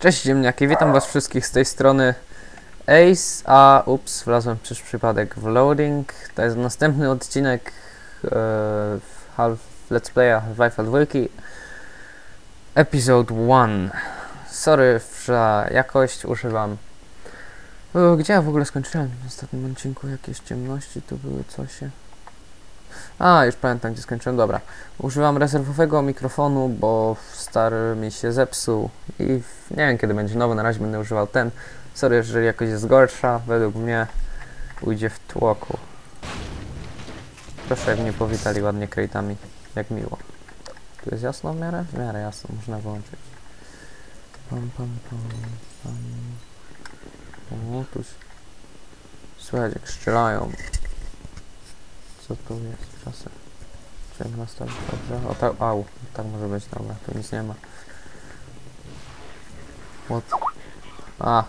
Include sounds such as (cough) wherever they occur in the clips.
Cześć ziemniaki, witam was wszystkich z tej strony Ace, a ups, wlazłem przez przypadek w loading. To jest następny odcinek e, half, Let's Playa Half-Life 2 Episode 1 Sorry za jakość, używam Gdzie ja w ogóle skończyłem w ostatnim odcinku? Jakieś ciemności tu były, co się... A, już pamiętam gdzie skończyłem, dobra Używam rezerwowego mikrofonu, bo stary mi się zepsuł i nie wiem kiedy będzie nowy, na razie będę używał ten. Sorry, jeżeli jakoś jest gorsza, według mnie ujdzie w tłoku. Proszę, jak mnie powitali ładnie krejtami, jak miło. Tu jest jasno w miarę? W miarę jasno, można włączyć. Pam, pam, pam, pam. O, tu s- słychać jak strzelają. Co tu jest czasem? Jak nastawić dobrze? O tak, au, tak może być, dobra, tu nic nie ma. What? A.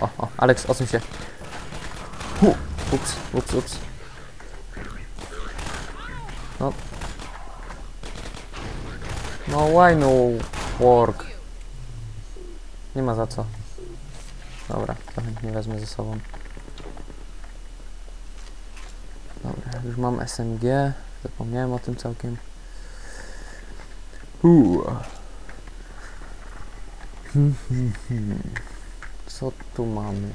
O, o, Alex, odsuń się. Hu. Ups, ups, ups. No. No, why no work? Nie ma za co. Dobra, to chętnie wezmę ze sobą. Dobra, już mam SMG. Zapomniałem o tym całkiem. Uuu. Hmm, hmm, hmm. Co tu mamy?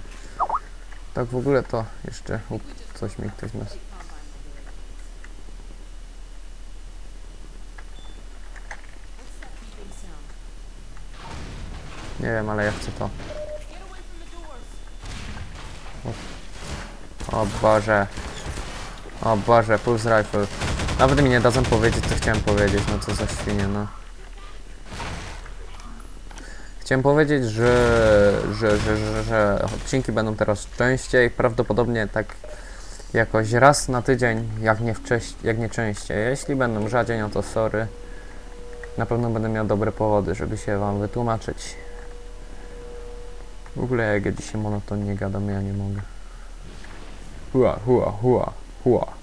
Tak w ogóle to jeszcze... Up, coś mi ktoś nas... Nie wiem, ale ja chcę to. O Boże. O Boże, pulse rifle. Nawet mi nie dadzą powiedzieć, co chciałem powiedzieć. No co za świnie, no. Chciałem powiedzieć, że, że, że, że, że odcinki będą teraz częściej. Prawdopodobnie tak jakoś raz na tydzień, jak nie, jak nie częściej. Jeśli będą rzadziej, no to sorry. Na pewno będę miał dobre powody, żeby się wam wytłumaczyć. W ogóle jak ja dzisiaj monotonnie gadam, ja nie mogę. Hua, hua, hua, hua.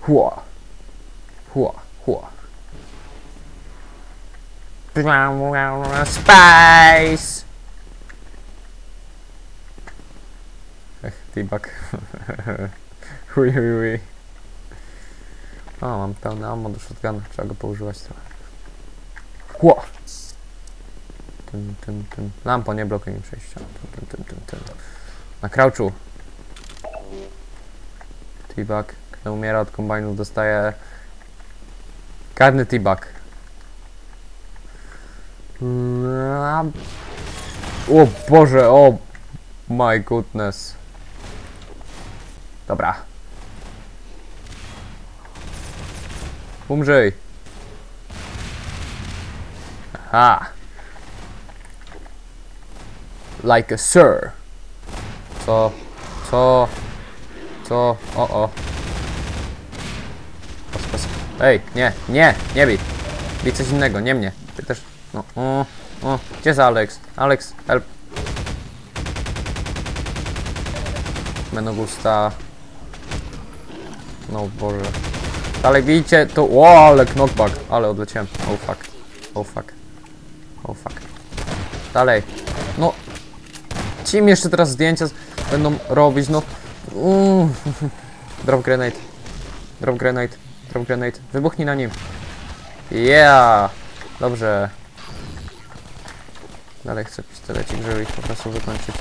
Hua. Hua, hua. Space! Ech, T-bag. (laughs) Hui, hui, hui. O, mam pełne ammo do shotguna. Trzeba go poużywać trochę. Hua! Tym, tym, tym. Lampo, nie blokuj mi przejścia. Tym, tym, tym, tym. Na crouchu. T-bag. Kto umiera od kombajnów dostaje karny T-bag. O Boże, o my goodness. Dobra. Umrzyj. Aha. Like a sir. Co? Co? Co? O, o. Ej, nie, nie, nie bij. Bij coś innego, nie mnie. Ty też. No, o, o. Gdzie jest Alex? Alex, help. Menogusta. No Boże. Dalej bijcie to. O, ale knockback. Ale odleciałem. Oh fuck. Oh fuck. Oh fuck. Dalej. No. Ci mi jeszcze teraz zdjęcia będą robić, no. Uuu. Drop grenade. Drop grenade. Drop grenade. Wybuchnij na nim. Yeah. Dobrze. Dalej chcę pistolecik, żeby ich po prostu wykończyć.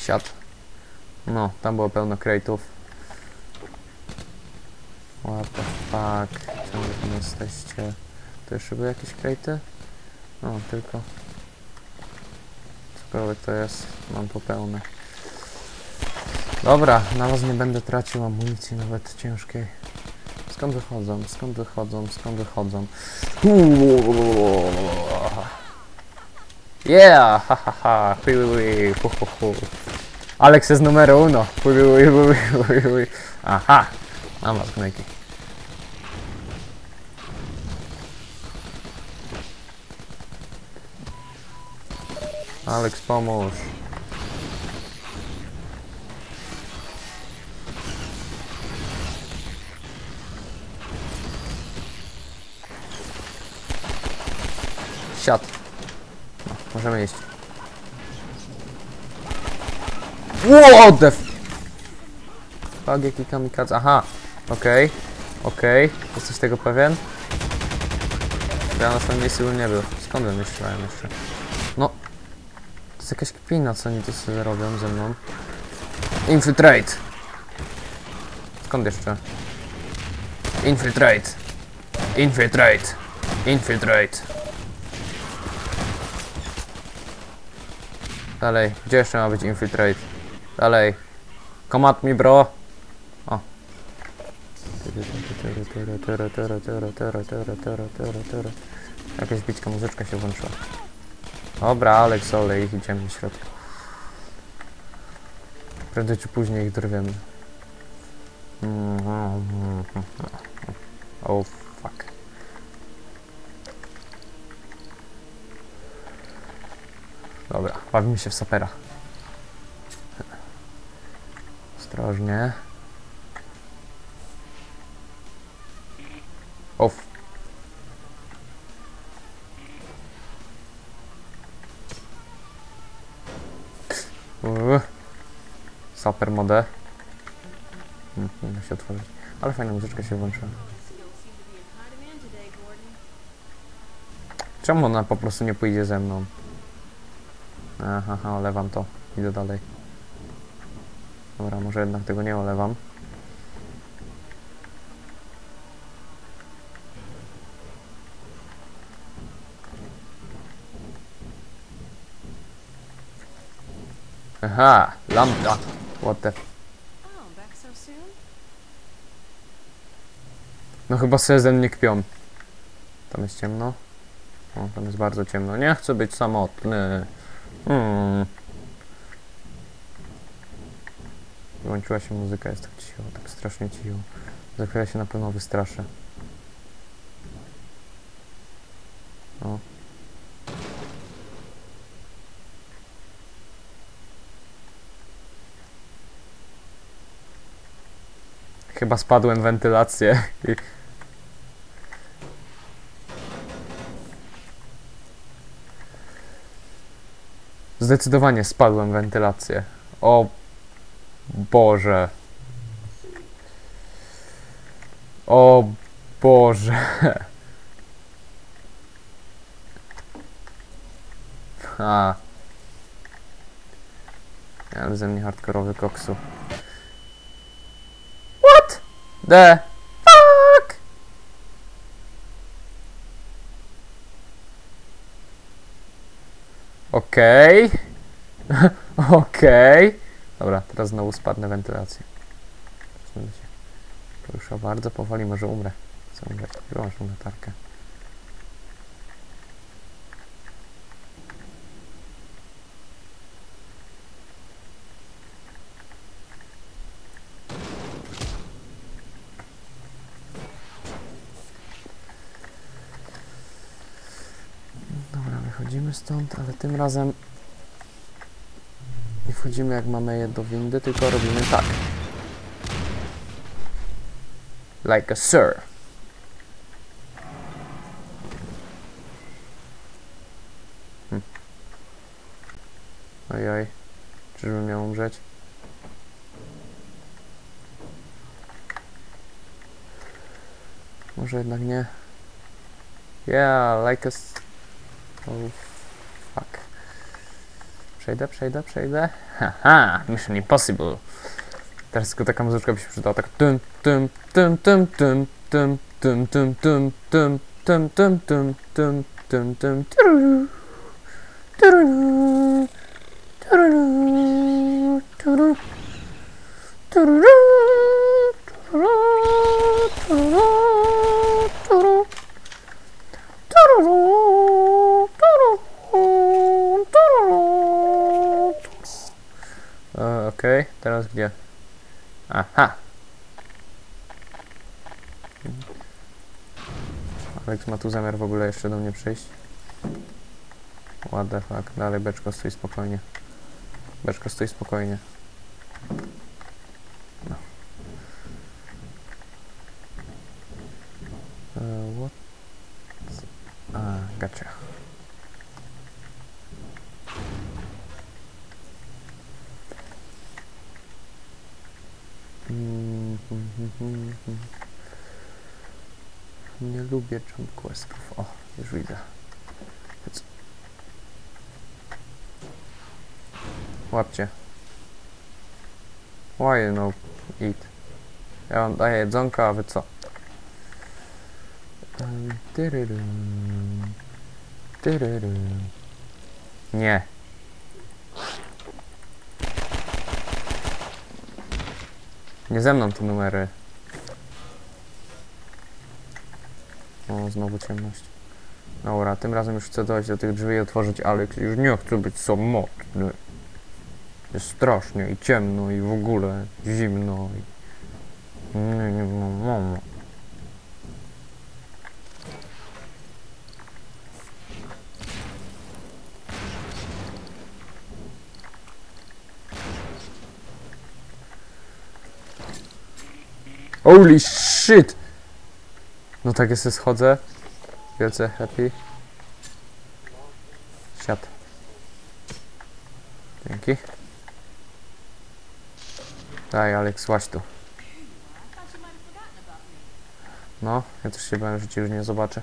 Siad. No, tam było pełno crate'ów. What the fuck. Czemu wy jesteście? Tu jeszcze były jakieś crate'y? No, tylko... Cokolwiek to jest, mam to pełne. Dobra, na was nie będę tracił amunicji, nawet ciężkiej. Skąd wychodzą? Skąd wychodzą? Skąd wychodzą? Yeah! Ha ha ha! Alex jest numer uno! Hui. Aha! Mam was, gnojki. Alex, pomóż. Siad. No, możemy iść. Ło, oddech! Fuck, jaki kamikadze. Aha, okej, okay. okej. Okay. Jesteś tego pewien? Ja na swoim miejscu bym nie był. Skąd bym myślałem jeszcze? Jest jakaś kpina, co oni tu sobie robią ze mną. Infiltrate! Skąd jeszcze? Infiltrate! Infiltrate! Infiltrate! Dalej, gdzie jeszcze ma być infiltrate? Dalej. Come at me, bro! O. Jakaś bićka muzyczka się włączyła. Dobra, Alex, olej, idziemy do środka. Prędzej czy później ich dorwiemy. Oh, fuck. Dobra, bawimy się w sapera. Ostrożnie. Off. Saper mode. Hmm, Nie da się otworzyć. Ale fajna muzyczka się włączyła. Czemu ona po prostu nie pójdzie ze mną? Aha, aha, olewam to. Idę dalej. Dobra, może jednak tego nie olewam. Aha, lambda. What the... Oh? No chyba sobie ze mnie kpią. Tam jest ciemno. O, tam jest bardzo ciemno. Nie chcę być samotny. Hmm. Wyłączyła się muzyka, jest tak cicho, tak strasznie cicho. Za chwilę się na pewno wystraszę. O. Chyba spadłem wentylację. Zdecydowanie spadłem wentylację. O Boże. O Boże. (laughs) Ha. Ale ze mnie hardkorowy koksu. The fuck? Okej. (laughs) Okej. Dobra, teraz znowu spadnę wentylację. Poruszał bardzo powoli, może umrę. Chcę umrzeć. Wyłącz tą latarkę. Dobra, wychodzimy stąd, ale tym razem nie wchodzimy jak mamy je do windy, tylko robimy tak. Like a sir. Hm. Ojoj. Czyżbym miał umrzeć? Może jednak nie. Yeah, like a... Oh, fuck. Przejdę, przejdę, przejdę. Haha, Mission Impossible. Teraz tylko taka muzyczka by się przydała, tak tym, tym, tym, tym, tym, tym, tym, tym, tym, tym, tym, tym, tym, tym, tym, tym, tururu, tururu, Alex ma tu zamiar w ogóle jeszcze do mnie przyjść. What the fuck, dalej beczko stoi spokojnie. Beczko stoi spokojnie. No. E, what? A, gotcha. lubię jump questów. O, już widzę. Hyc. Łapcie. Why no eat? Ja wam daję jedzonka, a wy co? Nie. Nie ze mną te numery. O, znowu ciemność. Dobra, tym razem już chcę dojść do tych drzwi i otworzyć Alex. Już nie chcę być samotny. Jest strasznie i ciemno i w ogóle zimno i... Nie, nie, mamo. Holy shit! No tak jest, schodzę. Wielce happy. Siad. Dzięki. Daj, Alex, łaź tu. I thought you might have forgotten about me. No, ja też się bałem, że cię już nie zobaczę.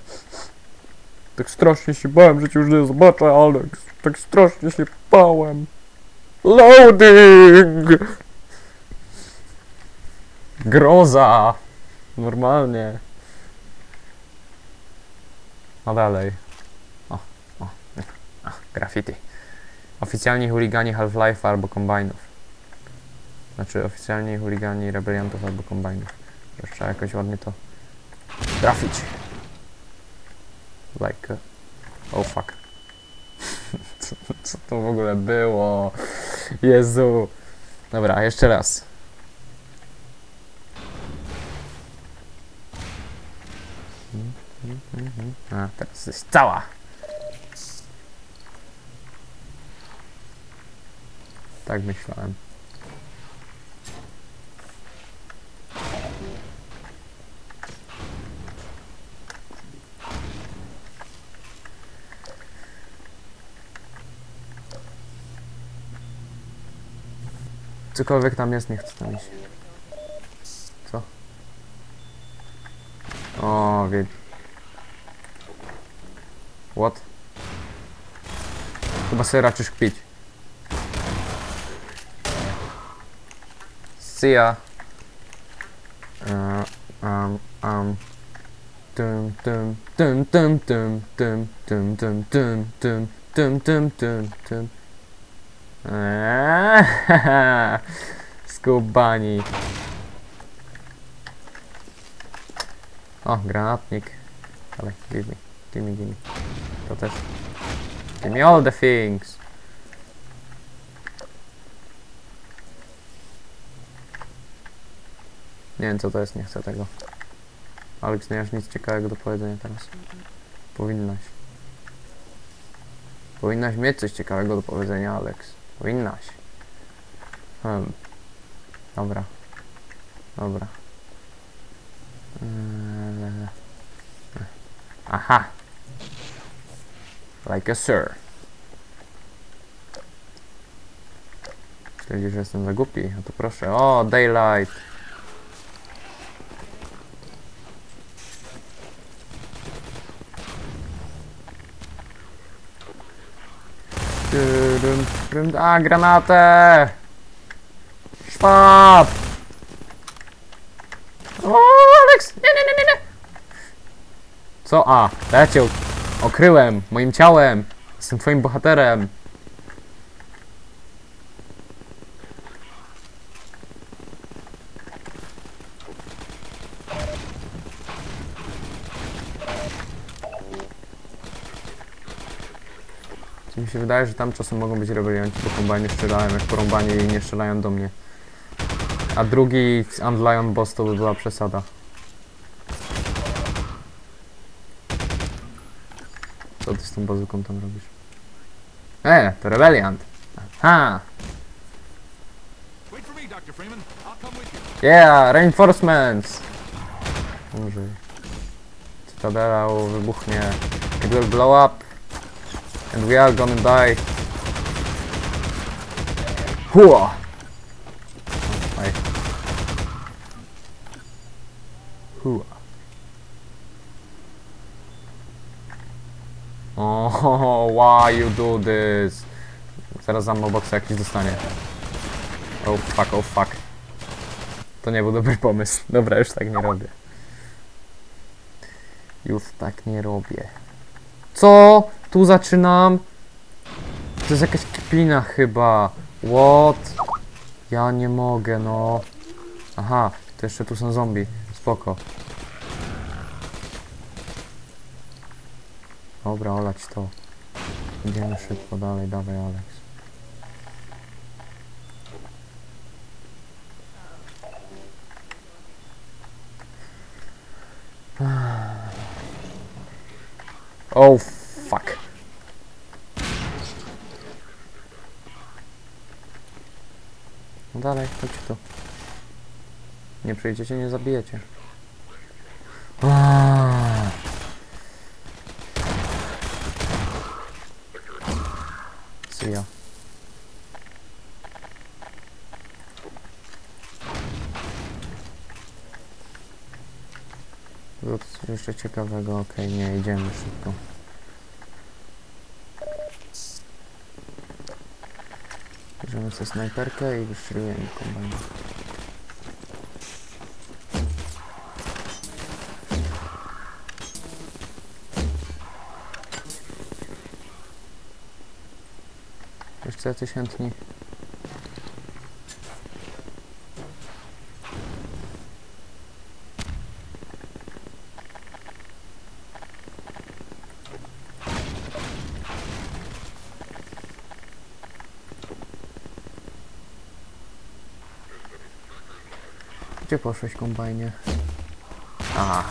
Tak strasznie się bałem, że cię już nie zobaczę, Alex. Tak strasznie się bałem. Loading! Groza! Normalnie. A dalej. O, o. A, graffiti. Oficjalni chuligani Half-Life albo kombajnów. Znaczy oficjalni chuligani rebeliantów albo kombajnów. Trzeba jakoś ładnie to trafić. Like. a- Oh fuck. co, co to w ogóle było? Jezu. Dobra, jeszcze raz. A, teraz jest cała. Tak myślałem. Cokolwiek tam jest, nie chcę tam iść. Co? O, wie... What? Chyba sobie raczysz kpić. See ya. Uh, um, um. Dum, dum, dum, dum, dum, dum, dum, dum, dum, dum, dum, dum, dum, dum. Eee, (laughs) Skubani. O, granatnik. Ale give me, give me, give me. To też. Give me all the things. Nie wiem co to jest, nie chcę tego. Alex, nie masz nic ciekawego do powiedzenia teraz. Powinnaś. Powinnaś mieć coś ciekawego do powiedzenia, Alex. Powinnaś. Hmm. Dobra. Dobra. Eee. Aha. Like a sir. Stwierdził, że jestem za głupi. A to proszę. O, daylight. A granáte! Stop! Oh, Alex! Ne, ne, ne, ne, ne! Co a? Létil. Okryłem, mojím tělem, Jsem tvojím bohaterem. Wydaje, że tam czasem mogą być rebelianci, bo kombajny strzelają jak porąbanie i nie strzelają do mnie. A drugi Andlion Boss to by była przesada. Co ty z tą bazuką tam robisz? E, to rebeliant. You. yeah, reinforcements. Może. Cytadela wybuchnie. It will blow up. And we are gonna die. Hua! Aj. Hua. Oh, (laughs) why you do this? Zaraz za boxa jakiś dostanie. Oh fuck, oh fuck. To nie był dobry pomysł. (laughs) Dobra, już tak nie robię. Już tak nie robię. Co? Tu zaczynam? To jest jakaś kpina chyba. What? Ja nie mogę, no. Aha, to jeszcze tu są zombie. Spoko. Dobra, olać to. Idziemy szybko dalej, dawaj Alex. Oh fuck. No dalej, chodź tu. Nie przyjdziecie, nie zabijecie. Aaaa. See jeszcze ciekawego, okej, nie, idziemy szybko. Bierzemy sobie snajperkę i wystrzeliłem kombajn. Jeszcze jacyś chętni? Gdzie poszłeś kombajnie? Aha.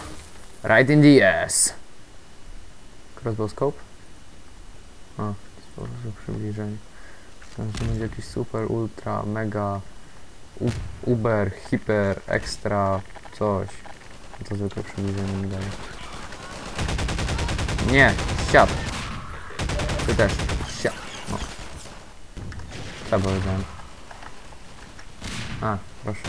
Right in the ass. Crossbow scope? A, sposób przybliżenia. To będzie jakiś super, ultra, mega, uber, hiper, ekstra, coś. To zwykłe przybliżenie mi daje. Nie, siad. Ty też, siad. No. Powiedziałem? A, proszę.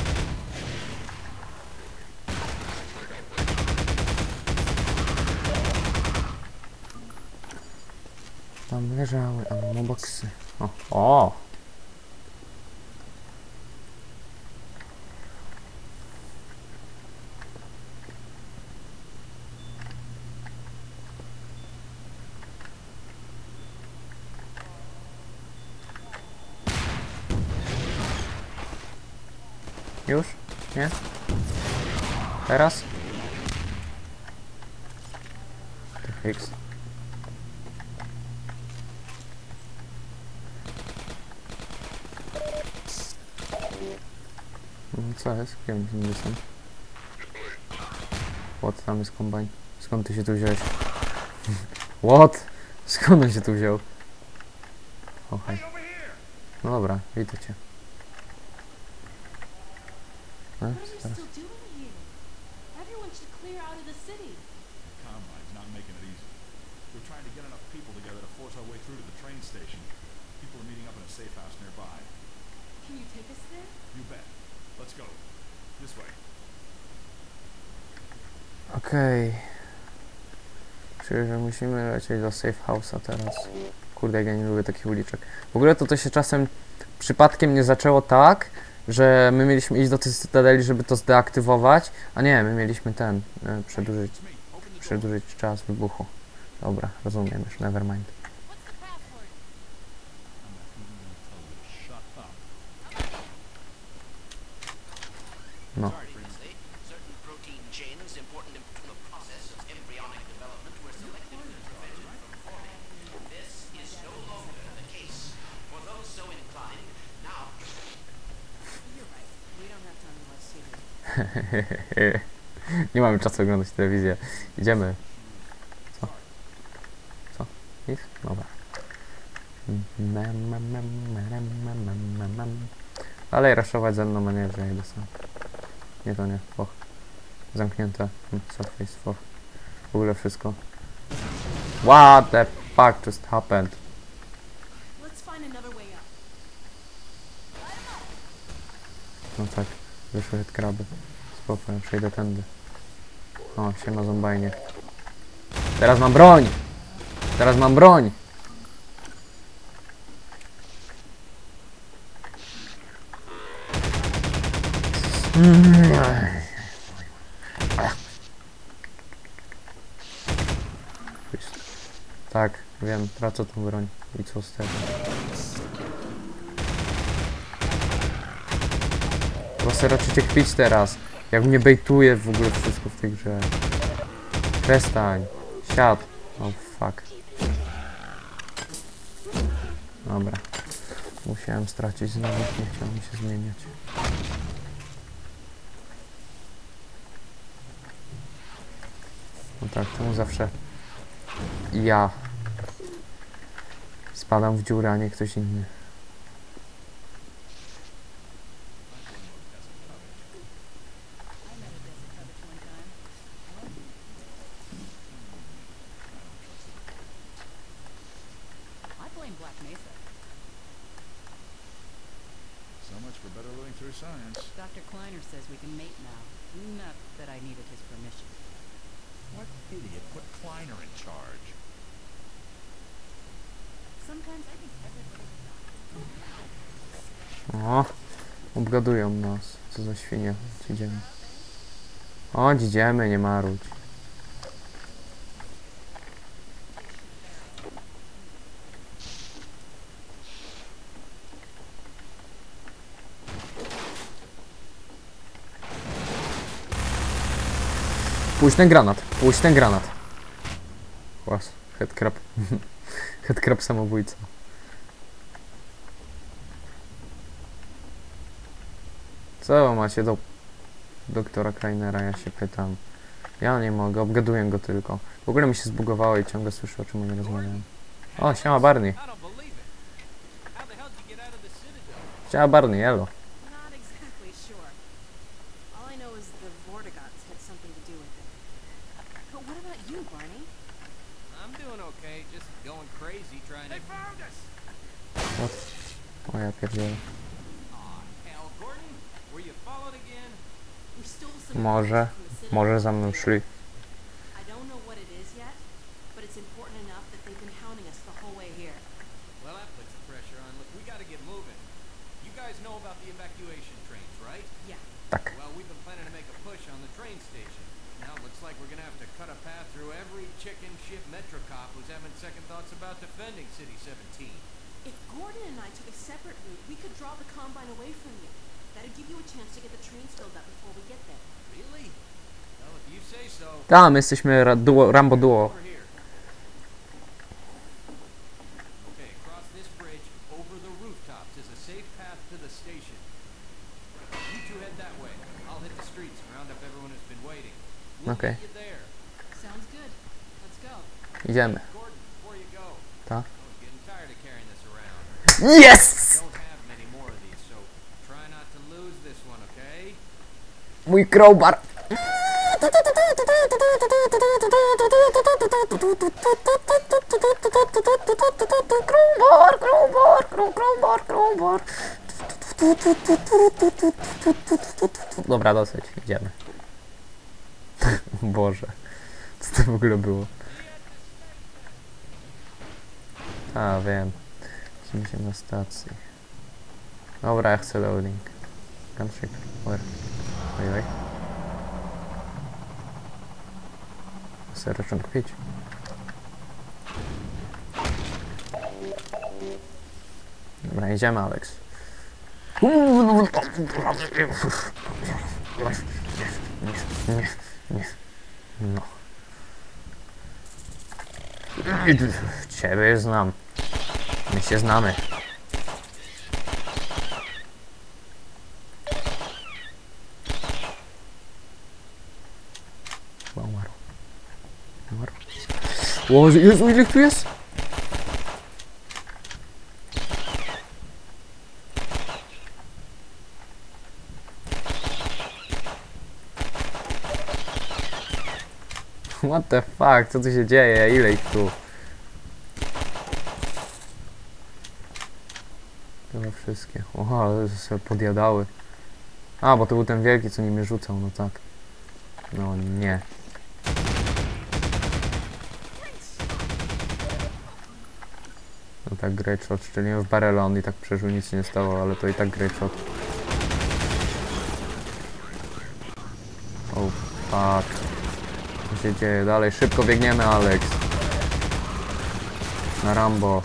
Leżały ammo boxy. O, o! Już? Nie? Teraz? Fix. No, Co jest? Gdzie oni niby są? What? Tam jest kombajn. Skąd ty się tu wziąłeś? What? Skąd on się tu wziął? O, hej. Hey, over here! No dobra, widzę cię. No, What are you teraz. still doing here? Everyone should clear out of the city. Combine's not making it easy. We're trying to get enough people together to force our way through to the train station. People are meeting up in a safe house nearby. Can you take us there? You bet. Let's go. This way. Okej. Czyli, że musimy lecieć do safe house'a teraz. Kurde, jak ja nie lubię takich uliczek. W ogóle to to się czasem przypadkiem nie zaczęło tak, że my mieliśmy iść do tej cytadeli, żeby to zdeaktywować, a nie, my mieliśmy ten, e, przedłużyć, przedłużyć czas wybuchu. Dobra, rozumiem już, nevermind. What's the password? I'm not even gonna tell you to shut up. No. Sorry, Freeman. Previously, certain protein chains important in the process of embryonic development were selectively prevented from forming. This is no longer the case. For those so inclined, now You're right. We don't have time to watch TV. (laughs) nie mamy czasu oglądać telewizję. Idziemy. Co? Co? Nic? Dobra. Dalej raszować ze mną, nie, że jedę sam. Nie, to nie. Och. Zamknięte. Surface for. W ogóle wszystko. What the fuck just happened? No tak, wyszły kraby. Spoko, ja przejdę tędy. O, siema zombajnie. Teraz mam broń! Teraz mam broń. Tak, wiem, tracę tą broń. I co z tego? Proszę raczycie kpić teraz. Jak mnie bejtuje w ogóle wszystko w tej grze. Przestań. Siad. Oh fuck. Dobra. Musiałem stracić znowu, nie chciałem się zmieniać. No tak, czemu zawsze ja spadam w dziurę, a nie ktoś inny. Dr. Kleiner says we can mate now. Not that I needed his permission. What idiot put Kleiner in charge? Sometimes I think everybody O, obgadują nas. Co za świnie. Idziemy. O, idziemy, nie marudź. Puść ten granat, puść ten granat. Łas, headcrab. (laughs) headcrab samobójca. Co macie do doktora Kleinera, ja się pytam. Ja nie mogę, obgaduję go tylko. W ogóle mi się zbugowało i ciągle słyszę o czym oni rozmawiają. O, siema Barney. I don't believe we're gonna have to cut a path through every chicken shit Metro cop who's having second thoughts about defending City 17. If Gordon and I took a separate route, we could draw the Combine away from you. That'd give you a chance to get the trains filled up before we get there. Really? Well, if you say so. Tam jesteśmy ra duo, Rambo duo. Okay, across this bridge, over the rooftops, is a safe path to the station. You two head that way. I'll hit the streets and round up everyone who's been waiting. We'll Okay. meet you there. Sounds good. Let's go. Idziemy. Gordon, before you go. Ta? I'm getting tired of carrying this around. Yes! Don't have many more of these, so try not to lose this one, okay? Mój crowbar. Crowbar, crowbar, crow- crowbar, crowbar. Dobra, dosyć, idziemy. (laughs) Boże, co to w ogóle było? A, wiem. Się na stacji. Dobra, ja chcę loading. Gunship? Oj, oj. Zacząć pić. Dobra, idziemy, Alex. No. Ciebie znam. My się znamy. Chyba umarł. Umarł. O, Jezu, ile tu jest? What the fuck, co tu się dzieje? Ile ich tu? Chyba wszystkie. Oha, ale sobie podjadały. A, bo to był ten wielki, co nimi rzucał, no tak. No nie. No tak, great shot. W barelon i tak przeżył, nic się nie stało, ale to i tak great shot. Oh, fuck. Co się dzieje? Dalej, szybko biegniemy, Alex. Na Rambo.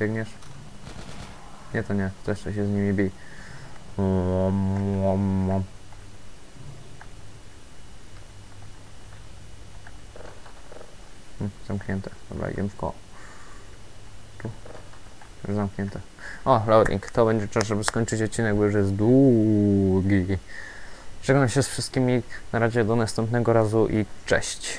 Biegniesz? Nie, to nie. To jeszcze się z nimi bij. Hmm, Zamknięte. Dobra, idziemy w koło. Tu. Zamknięte. O, loading. To będzie czas, żeby skończyć odcinek, bo już jest długi. Żegnam się z wszystkimi. Na razie do następnego razu i cześć.